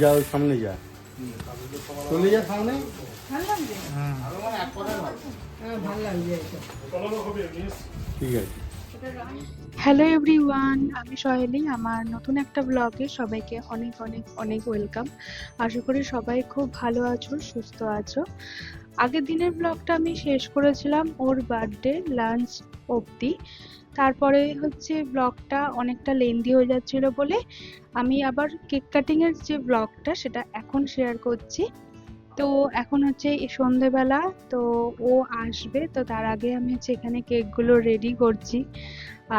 যা ওই সামনে যা। চলে যা সামনে। ঠিক আছে। হ্যালো এভরিওয়ান, আমি সহেলি, আমার নতুন একটা ব্লগে সবাইকে অনেক অনেক অনেক ওয়েলকাম। আশা করি সবাই খুব ভালো আছো, সুস্থ আছো। আগের দিনের ব্লগটা আমি শেষ করেছিলাম ওর বার্থডে লাঞ্চ অবধি। তারপরে হচ্ছে ব্লগটা অনেকটা লেন্দি হয়ে যাচ্ছিল বলে আমি আবার কেক কাটিংয়ের যে ব্লগটা সেটা এখন শেয়ার করছি। তো এখন হচ্ছে সন্ধেবেলা, তো ও আসবে, তো তার আগে আমি হচ্ছে এখানে কেকগুলো রেডি করছি।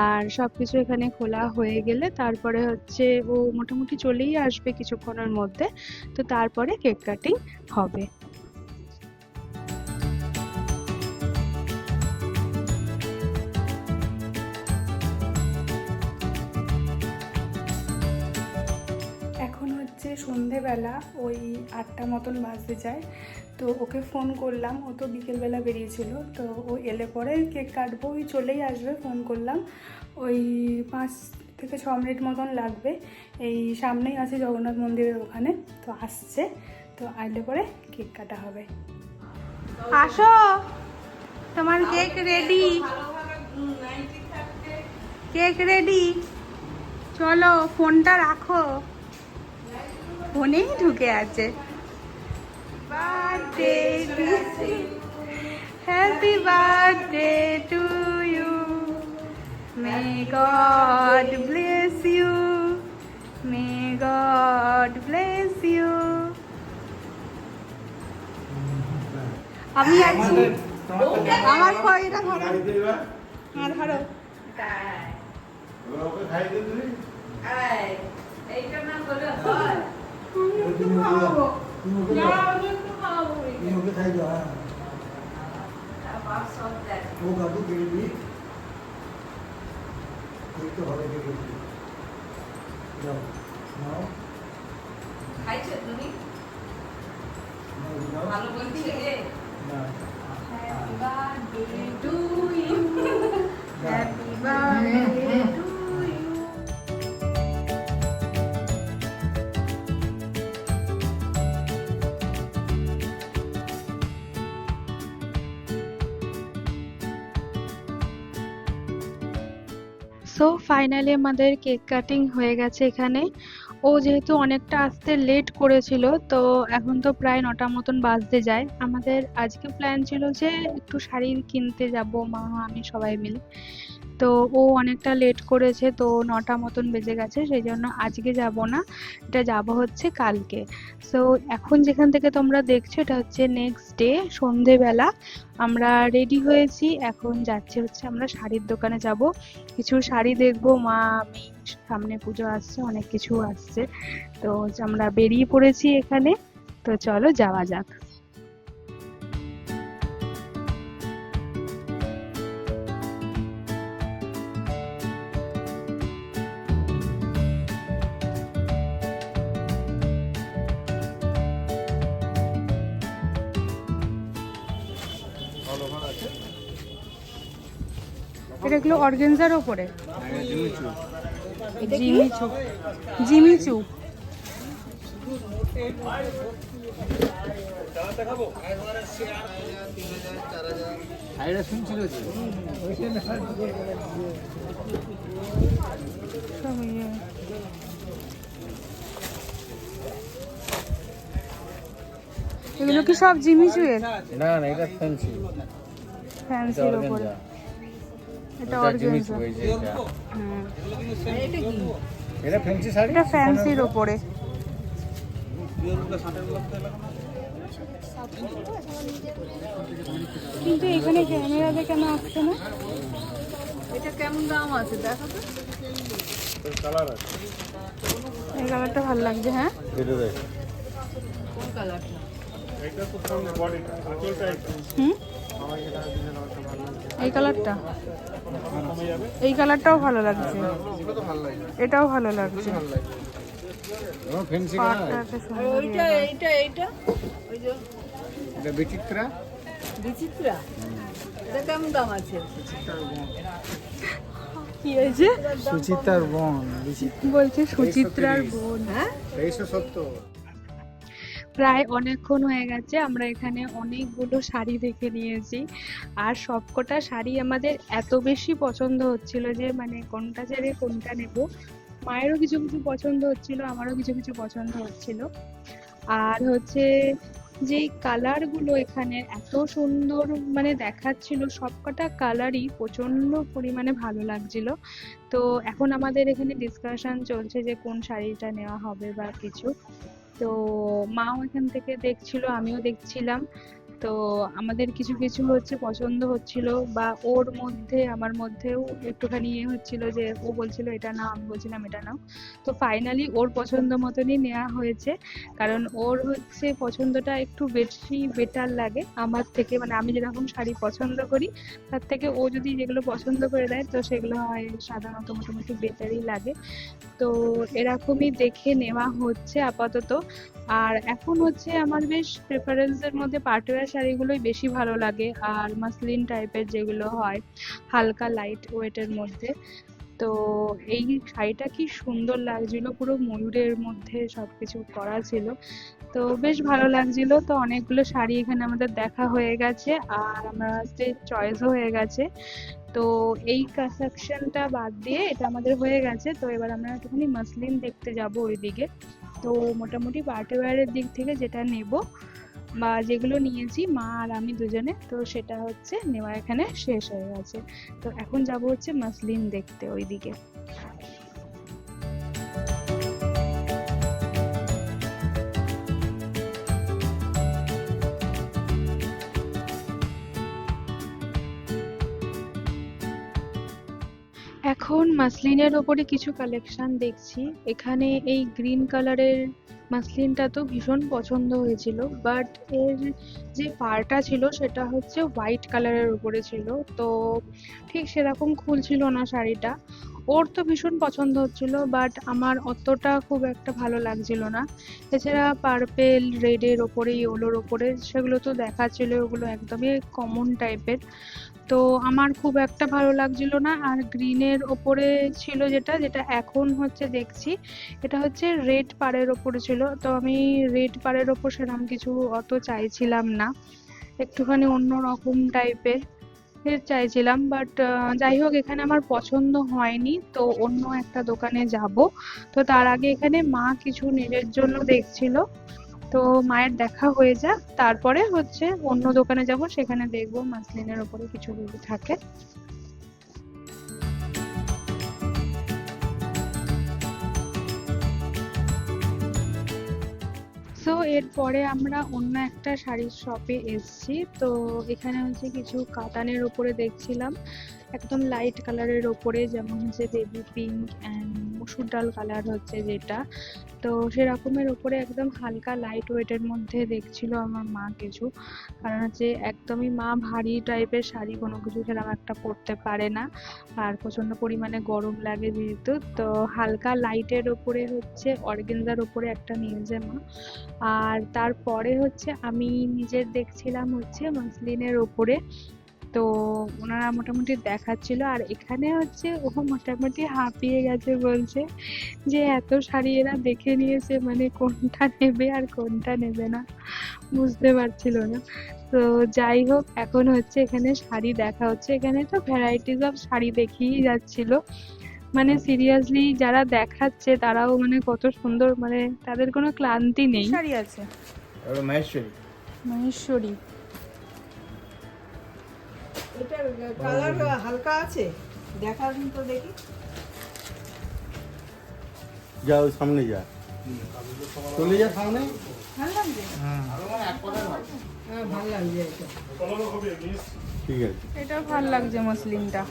আর সব কিছু এখানে খোলা হয়ে গেলে তারপরে হচ্ছে ও মোটামুটি চলেই আসবে কিছুক্ষণের মধ্যে, তো তারপরে কেক কাটিং হবে। সন্ধেবেলা ওই আটটা মতন বাজতে যায়। তো ওকে ফোন করলাম, ও তো বিকেলবেলা বেরিয়েছিল। তো ও এলে পরে কেক কাটবো, ওই চলেই আসবে ফোন করলাম। ওই পাঁচ থেকে ছ মিনিট মতন লাগবে। এই সামনেই আছে জগন্নাথ মন্দিরের ওখানে। তো আসছে, তো আসলে পরে কেক কাটা হবে। আসো, তোমার কেক রেডি কেক রেডি চলো ফোনটা রাখো। ফোনেই ঢুকে আছে। Birthday happy birthday to you may God bless you may God bless you আমি আছি। আমার খয়টা ধরো। হ্যাঁ ধরো। খাইছো তুমি ভালো বলছি রে Happy birthday to you. Happy so finally আমাদের কেক কাটিং হয়ে গেছে এখানে। ও যেহেতু অনেকটা আসতে লেট করেছিল, তো এখন তো প্রায় নটা মতন বাজতে যায়। আমাদের আজকে প্ল্যান ছিল যে একটু শাড়ি কিনতে যাব, মা, আমি সবাই মিলে। তো ও অনেকটা লেট করেছে, তো নটা মতন বেজে গেছে, সেই জন্য আজকে যাব না, এটা যাব হচ্ছে কালকে। সো এখন যেখান থেকে তোমরা দেখছ, এটা হচ্ছে নেক্সট ডে সন্ধেবেলা। আমরা রেডি হয়েছি, এখন যাচ্ছি হচ্ছে আমরা শাড়ির দোকানে যাব। কিছু শাড়ি দেখব, মা, আমি, সামনে পুজো আসছে, অনেক কিছু আসছে। তো আমরা বেরিয়ে পড়েছি এখানে। তো চলো যাওয়া যাক। এটা এগুলো অর্গেনজার ওপরে। জিমিচু জিমিচু যে সব ইয়ে। এগুলো কি সব জিমিচু এর না না এটা ফ্যান্সি ফ্যান্সির ওপরে। এটা অর্গেনজা হুম এটা। ফ্যান্সি শাড়ি? এটা ফ্যান্সির ওপরে কিন্তু এখানে ক্যামেরাতে কেন আসছে না। এটা কেমন দাম আছে দেখো তো। কালার আছে। এই কালারটা ভালো লাগছে হ্যাঁ? এটা দেখ। কোন কালারটা এটা তো সামনে বডিটা আঁচলটা হুম? আমার যেটা দিলে কালারটা ভালো লাগছে এই কালারটা? এই কালারটাও ভালো লাগছে। এটাও ভালো লাগছে। বিচিত্রা? বিচিত্রা? এটা কেমন দাম আছে? কি হয়েছে? বোন বলছে সুচিত্রার বোন। হ্যাঁ? তেইশশো সত্তর। প্রায় অনেকক্ষণ হয়ে গেছে, আমরা এখানে অনেকগুলো শাড়ি দেখে নিয়েছি। আর সবকটা শাড়ি আমাদের এত বেশি পছন্দ হচ্ছিল যে মানে কোনটা ছেড়ে কোনটা নেব, মায়েরও কিছু কিছু পছন্দ হচ্ছিল, আমারও কিছু কিছু পছন্দ হচ্ছিল। আর হচ্ছে যে কালারগুলো এখানে এত সুন্দর মানে দেখাচ্ছিল, সবকটা কালারই প্রচণ্ড পরিমাণে ভালো লাগছিল। তো এখন আমাদের এখানে ডিসকাশন চলছে যে কোন শাড়িটা নেওয়া হবে বা কিছু। তো মাও এখান থেকে দেখছিল আমিও দেখছিলাম। তো আমাদের কিছু কিছু হচ্ছে পছন্দ হচ্ছিল বা ওর মধ্যে, আমার মধ্যেও একটুখানি ইয়ে হচ্ছিল যে ও বলছিল, এটা নাও। আমি বলছিলাম, এটা নাও। তো ফাইনালি ওর পছন্দ মতনই নেওয়া হয়েছে। কারণ ওর হচ্ছে পছন্দটা একটু বেশি বেটার লাগে আমার থেকে। মানে আমি যেরকম শাড়ি পছন্দ করি, তার থেকে ও যদি যেগুলো পছন্দ করে দেয়, তো সেগুলো হয় সাধারণত মোটামুটি বেটারই লাগে। তো এরকমই দেখে নেওয়া হচ্ছে আপাতত। আর এখন হচ্ছে আমার বেশ প্রেফারেন্সের মধ্যে পাটওয়ার শাড়িগুলোই বেশি ভালো লাগে আর মাসলিন টাইপের যেগুলো হয়, হালকা লাইট ওয়েটের মধ্যে। তো এই শাড়িটা কি সুন্দর লাগছিল, পুরো ময়ূরের মধ্যে সবকিছু করা ছিল। তো বেশ ভালো লাগছিল। তো অনেকগুলো শাড়ি এখানে আমাদের দেখা হয়ে গেছে আর আমরা চয়েসও হয়ে গেছে। তো এই সেকশনটা বাদ দিয়ে এটা আমাদের হয়ে গেছে। তো এবার আমরা একটুখানি মাসলিন দেখতে যাব ওইদিকে। তো মোটামুটি পার্টিওয়ারের দিক থেকে যেটা নেব বা যেগুলো নিয়েছি মা আর আমি দুজনে, তো সেটা হচ্ছে নেওয়া এখানে শেষ হয়ে গেছে। তো এখন যাব হচ্ছে মাসলিন দেখতে ওইদিকে। এখন মাসলিনের ওপরে কিছু কালেকশন দেখছি। এখানে এই গ্রিন কালারের মাসলিনটা তো ভীষণ পছন্দ হয়েছিল বাট এর যে পাড়টা ছিল সেটা হচ্ছে হোয়াইট কালারের উপরে ছিল, তো ঠিক সেরকম খুলছিল না শাড়িটা। ওর তো ভীষণ পছন্দ হচ্ছিল বাট আমার অতটা খুব একটা ভালো লাগছিল না। এছাড়া পার্পেল রেডের ওপরে ইয়েলোর ওপরে, সেগুলো তো দেখাচ্ছিল ওগুলো একদমই কমন টাইপের তো আমার খুব একটা ভালো লাগছিল না। আর গ্রিনের ওপরে ছিল যেটা যেটা এখন হচ্ছে দেখছি, এটা হচ্ছে রেড পাড়ের ওপরে ছিল। তো আমি রেড পাড়ের ওপর সেরকম কিছু অত চাইছিলাম না। একটুখানি অন্য রকম টাইপের চাইছিলাম। বাট যাই হোক, এখানে আমার পছন্দ হয়নি। তো অন্য একটা দোকানে যাব। তো তার আগে এখানে মা কিছু নিজের জন্য দেখছিল। তো মায়ের দেখা হয়ে যাক, তারপরে হচ্ছে অন্য দোকানে যাব, সেখানে দেখব মাসলিনের ওপরে কিছু যদি থাকে। সো এরপরে আমরা অন্য একটা শাড়ির শপে এসেছি। তো এখানে হচ্ছে কিছু কাতানের ওপরে দেখছিলাম, একদম লাইট কালারের ওপরে, যেমন হচ্ছে বেবি পিঙ্ক অ্যান্ড মসুর ডাল কালার হচ্ছে যেটা। তো সেরকমের ওপরে একদম হালকা লাইট ওয়েটের মধ্যে দেখছিল আমার মা কিছু। কারণ হচ্ছে একদমই মা ভারী টাইপের শাড়ি, কোনো কিছু সেরকম একটা পরতে পারে না। আর প্রচণ্ড পরিমাণে গরম লাগে যেহেতু। তো হালকা লাইটের ওপরে হচ্ছে অর্গেনজার ওপরে একটা নিয়েছে মা। আর তারপরে হচ্ছে আমি নিজের দেখছিলাম হচ্ছে মাসলিনের ওপরে তো ওনারা মোটামুটি দেখাচ্ছিল। আর এখানে হচ্ছে ও মোটামুটি হাঁপিয়ে গেছে বলছে যে এত শাড়ি এরা দেখে নিয়েছে মানে কোনটা নেবে আর কোনটা নেবে না। বুঝতে পারছিল না। তো যাই হোক এখন হচ্ছে এখানে শাড়ি দেখা হচ্ছে। এখানে তো ভ্যারাইটিস অফ শাড়ি দেখিয়েই যাচ্ছিল। মানে সিরিয়াসলি যারা দেখাচ্ছে তারাও মানে কত সুন্দর মানে তাদের কোনো ক্লান্তি নেই। শাড়ি আছে? মহেশ্বরী। মহেশ্বরী। এটার কালার হালকা আছে দেখার তো দেখি। যা ওই সামনে যা। চলে যা সামনে। ভালো লাগছে? হ্যাঁ। হ্যাঁ ভালো লাগছে এটা। ঠিক আছে। এটাও ভালো লাগছে মসলিনটা।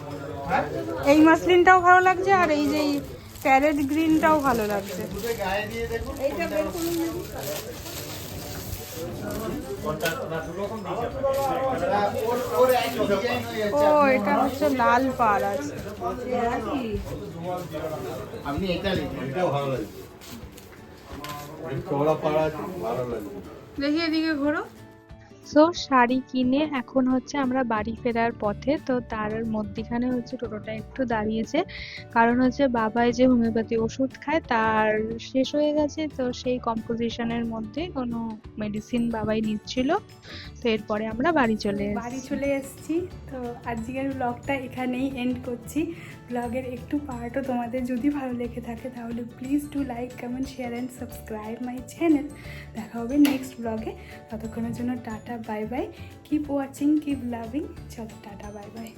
এই মসলিনটাও ভালো লাগছে আর এই যে প্যারেট গ্রিনটাও ভালো লাগছে। এইটা বের করুন দেখি। ও এটা হচ্ছে লাল পাড় আছে। আপনি এটা এটাও ভালো লাগছে চওড়া পাড়া আছে ভালো লাগছে দেখি এদিকে ঘোরো। সো শাড়ি কিনে এখন হচ্ছে আমরা বাড়ি ফেরার পথে তো তার মধ্যিখানে হচ্ছে টোটোটা একটু দাঁড়িয়েছে। কারণ হচ্ছে বাবাই যে হোমিওপ্যাথি ওষুধ খায় তার শেষ হয়ে গেছে তো সেই কম্পোজিশনের মধ্যে কোনো মেডিসিন বাবাই নিচ্ছিল। তো এরপরে আমরা বাড়ি চলে বাড়ি চলে এসেছি। তো আজকের ব্লগটা এখানেই এন্ড করছি। ব্লগের একটু পার্টও তোমাদের যদি ভালো লেগে থাকে তাহলে please do like comment share and subscribe my channel দেখা হবে নেক্সট ব্লগে ততক্ষণের জন্য tata bye bye keep watching keep loving চলো টাটা বাই বাই